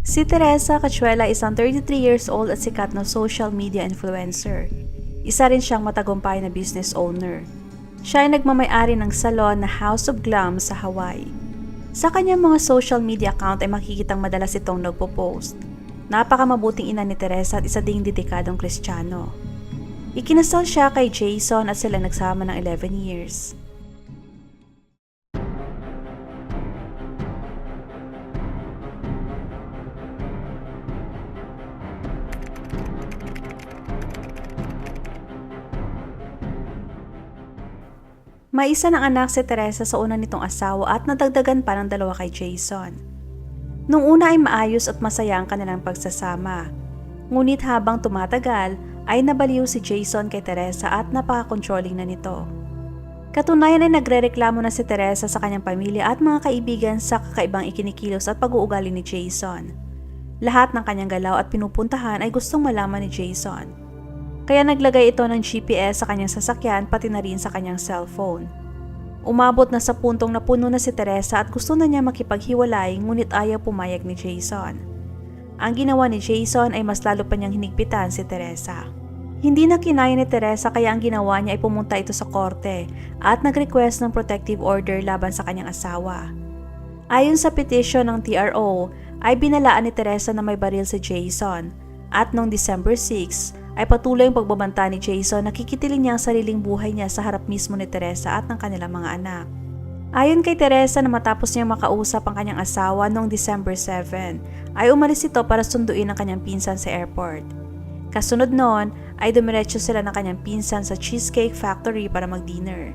Si Teresa Cachuela isang 33 years old at sikat na social media influencer. Isa rin siyang matagumpay na business owner. Siya ay nagmamayari ng salon na House of Glam sa Hawaii. Sa kanyang mga social media account ay makikitang madalas itong nagpo-post. Napakamabuting ina ni Teresa at isa ding dedikadong kristyano. Ikinasal siya kay Jason at sila nagsama ng 11 years. May isa ng anak si Teresa sa una nitong asawa at nadagdagan pa ng dalawa kay Jason. Nung una ay maayos at masaya ang kanilang pagsasama. Ngunit habang tumatagal ay nabaliw si Jason kay Teresa at napaka-controlling na nito. Katunayan ay nagrereklamo na si Teresa sa kanyang pamilya at mga kaibigan sa kakaibang ikinikilos at pag-uugali ni Jason. Lahat ng kanyang galaw at pinupuntahan ay gustong malaman ni Jason. Kaya naglagay ito ng GPS sa kanyang sasakyan pati na rin sa kanyang cellphone. Umabot na sa puntong napuno na si Teresa at gusto na niya makipaghiwalay ngunit ayaw pumayag ni Jason. Ang ginawa ni Jason ay mas lalo pa niyang hinigpitan si Teresa. Hindi na kinaya ni Teresa kaya ang ginawa niya ay pumunta ito sa korte at nag-request ng protective order laban sa kanyang asawa. Ayon sa petition ng TRO, ay binalaan ni Teresa na may baril si Jason at noong December 6 ay patuloy ang pagbabanta ni Jason nakikitiling niya ang sariling buhay niya sa harap mismo ni Teresa at ng kanilang mga anak. Ayon kay Teresa na matapos niya makausap ang kanyang asawa noong December 7, ay umalis ito para sunduin ang kanyang pinsan sa airport. Kasunod noon ay dumiretso sila ng kanyang pinsan sa Cheesecake Factory para mag-dinner.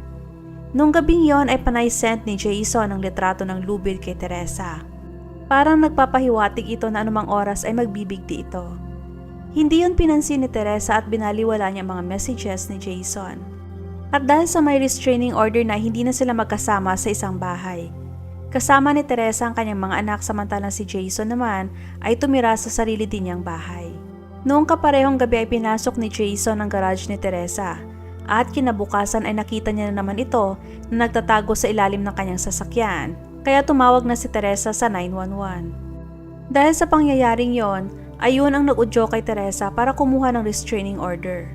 Noong gabing yon ay panay sent ni Jason ang litrato ng lubid kay Teresa. Parang nagpapahiwatig ito na anumang oras ay magbibigti ito. Hindi yun pinansin ni Teresa at binaliwala niya mga messages ni Jason. At dahil sa may restraining order na hindi na sila magkasama sa isang bahay. Kasama ni Teresa ang kanyang mga anak samantalang si Jason naman ay tumira sa sarili din niyang bahay. Noong kaparehong gabi ay pinasok ni Jason ang garage ni Teresa at kinabukasan ay nakita niya na naman ito na nagtatago sa ilalim ng kanyang sasakyan kaya tumawag na si Teresa sa 911. Dahil sa pangyayaring yon, ayun ang nag-udyo kay Teresa para kumuha ng restraining order.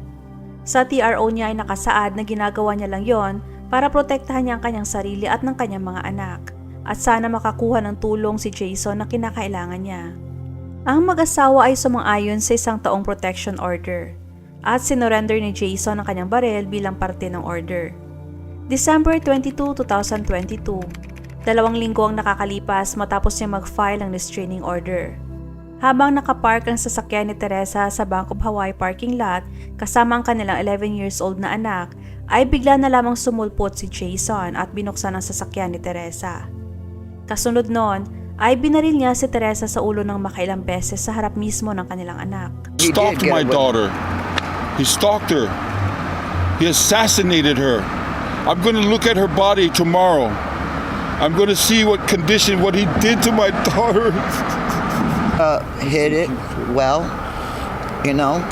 Sa TRO niya ay nakasaad na ginagawa niya lang yon para protektahan niya ang kanyang sarili at ng kanyang mga anak at sana makakuha ng tulong si Jason na kinakailangan niya. Ang mag-asawa ay sumang-ayon sa isang taong protection order at sinorender ni Jason ang kanyang barel bilang parte ng order. December 22, 2022, dalawang linggo ang nakakalipas matapos niya mag-file ng restraining order. Habang nakapark ang sasakyan ni Teresa sa Bank of Hawaii parking lot kasama ang kanilang 11 years old na anak, ay bigla na lamang sumulpot si Jason at binuksan ang sasakyan ni Teresa. Kasunod noon, ay binaril niya si Teresa sa ulo ng makailang beses sa harap mismo ng kanilang anak. He stalked my daughter. He stalked her. He assassinated her. I'm going to look at her body tomorrow. I'm going to see what condition, what he did to my daughter. Uh, hid it well, you know,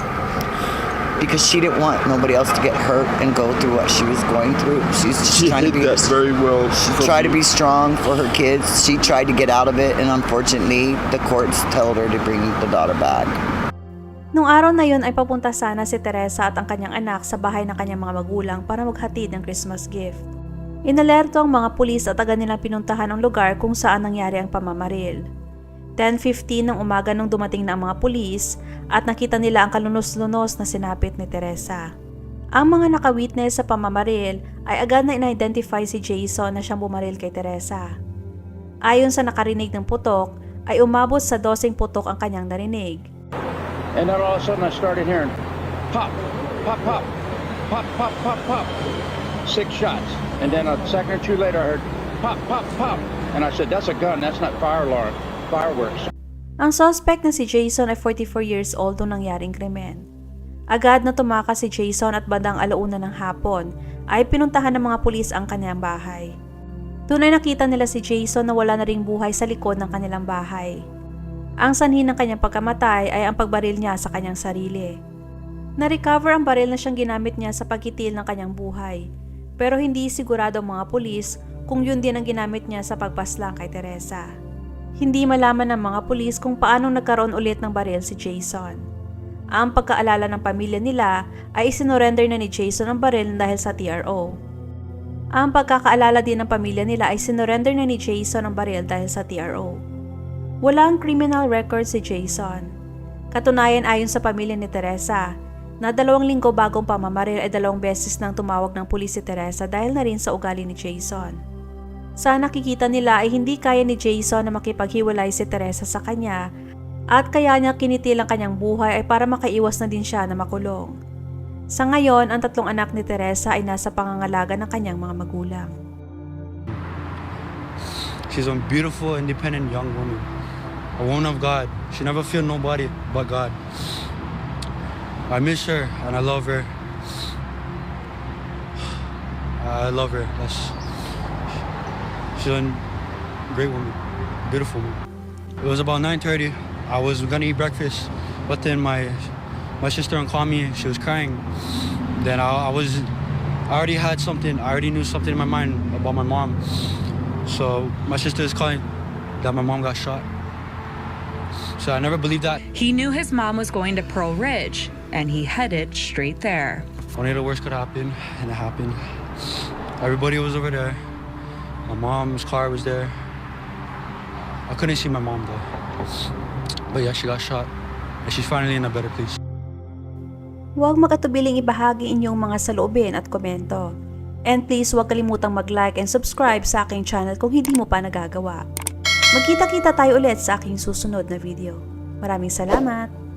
because she didn't want nobody else to get hurt and go through what she was going through. She's just She trying to be that very well. try to be strong for her kids. She tried to get out of it, and unfortunately, the courts told her to bring the daughter back. Nung araw na yun ay papunta sana si Teresa at ang kanyang anak sa bahay ng kanyang mga magulang para maghatid ng Christmas gift. Inalerto ang mga pulis at agad nilang pinuntahan ang lugar kung saan nangyari ang pamamaril. 10.15 ng umaga nung dumating na ang mga pulis at nakita nila ang kalunos-lunos na sinapit ni Teresa. Ang mga nakawitness sa pamamaril ay agad na in-identify si Jason na siyang bumaril kay Teresa. Ayon sa nakarinig ng putok, ay umabot sa dosing putok ang kanyang narinig. And then all of a sudden I started hearing pop, pop, pop, pop, pop, pop, pop. Six shots. And then a second or two later I heard pop, pop, pop. And I said, that's a gun, that's not fire alarm, fireworks. Ang suspect na si Jason ay 44 years old nung nangyaring krimen. Agad na tumakas si Jason at bandang alauna ng hapon ay pinuntahan ng mga pulis ang kanyang bahay. Doon ay nakita nila si Jason na wala na ring buhay sa likod ng kanilang bahay. Ang sanhi ng kanyang pagkamatay ay ang pagbaril niya sa kanyang sarili. Na-recover ang baril na siyang ginamit niya sa pagkitil ng kanyang buhay, pero hindi sigurado ang mga pulis kung yun din ang ginamit niya sa pagpaslang kay Teresa. Hindi malaman ng mga pulis kung paanong nagkaroon ulit ng baril si Jason. Ang pagkaalala ng pamilya nila ay isinorender na ni Jason ang baril dahil sa TRO. Ang pagkakaalala din ng pamilya nila ay sinorender na ni Jason ang baril dahil sa TRO. Walang criminal record si Jason. Katunayan ayon sa pamilya ni Teresa, na dalawang linggo bagong pamamaril ay dalawang beses nang tumawag ng pulis si Teresa dahil na rin sa ugali ni Jason. Sa nakikita nila ay hindi kaya ni Jason na makipaghiwalay si Teresa sa kanya at kaya niya kinitil ang kanyang buhay ay para makaiwas na din siya na makulong. Sa ngayon, ang tatlong anak ni Teresa ay nasa pangangalaga ng kanyang mga magulang. She's a beautiful, independent young woman. A woman of God. She never feel nobody but God. I miss her and I love her. I love her. That's she's a great woman, beautiful woman. It was about 9:30. I was gonna eat breakfast, but then my my sister called me. She was crying. Then I, I was I already had something. I already knew something in my mind about my mom. So my sister is calling that my mom got shot. So I never believed that. He knew his mom was going to Pearl Ridge, and he headed straight there. Only the worst could happen, and it happened. Everybody was over there. My mom's car was there. I couldn't see my mom though. But yeah, she got shot. And she's finally in a better place. Huwag makatubiling ibahagi inyong mga saloobin at komento. And please huwag kalimutang mag-like and subscribe sa aking channel kung hindi mo pa nagagawa. Magkita-kita tayo ulit sa aking susunod na video. Maraming salamat!